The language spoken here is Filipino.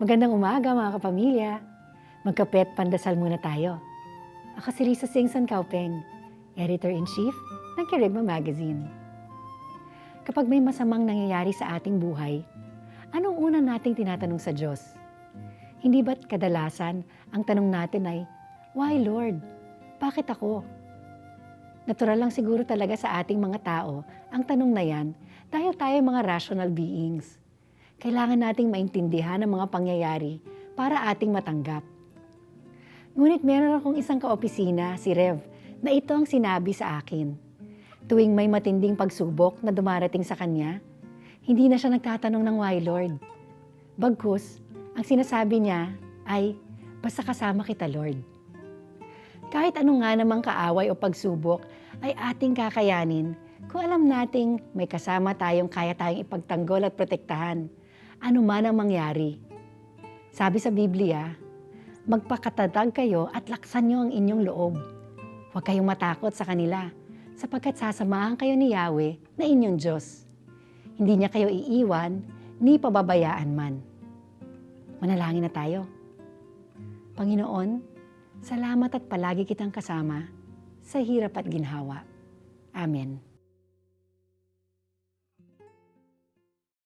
Magandang umaga mga kapamilya. Magkapet pandasal muna tayo. Ako si Risa Singson Kaupeng, Editor-in-Chief ng Kerigma Magazine. Kapag may masamang nangyayari sa ating buhay, anong una nating tinatanong sa Diyos? Hindi ba't kadalasan ang tanong natin ay, Why Lord? Bakit ako? Natural lang siguro talaga sa ating mga tao ang tanong na yan dahil tayo mga rational beings. Kailangan nating maintindihan ang mga pangyayari para ating matanggap. Ngunit meron akong isang kaopisina, si Rev, na ito ang sinabi sa akin. Tuwing may matinding pagsubok na dumarating sa kanya, hindi na siya nagtatanong ng why Lord. Bagkus, ang sinasabi niya ay, basta kasama kita Lord. Kahit ano nga namang kaaway o pagsubok ay ating kakayanin kung alam nating may kasama tayong kaya tayong ipagtanggol at protektahan, ano man ang mangyari. Sabi sa Biblia, magpakatatag kayo at laksan niyo ang inyong loob. Huwag kayong matakot sa kanila, sapagkat sasamahan kayo ni Yahweh na inyong Diyos. Hindi niya kayo iiwan, ni pababayaan man. Manalangin na tayo. Panginoon, salamat at palagi kitang kasama sa hirap at ginhawa. Amen.